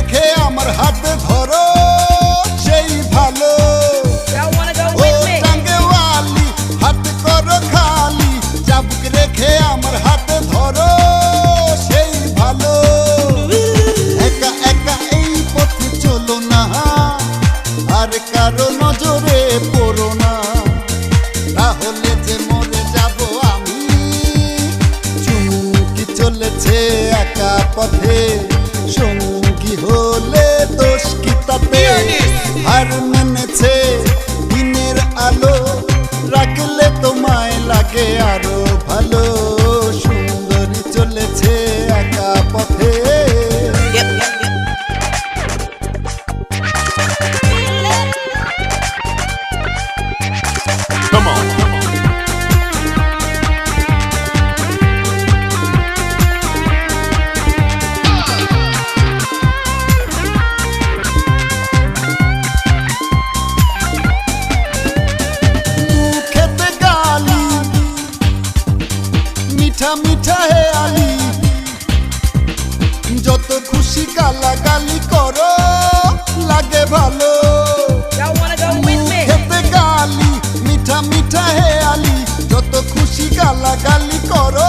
রেখে আমার হাতে ধরো সেই ভালো। হাত করো খালি। চাবুক রেখে আমার হাতে ধরো সেই ভালো। একা একা এই পথে চলো না। আর কারও মিঠা মিঠা হে আলি। যত খুশি কালা গালি করো লাগে ভালো। খেতে গালি মিঠা মিঠা হে আলি। যত খুশি কালা গালি করো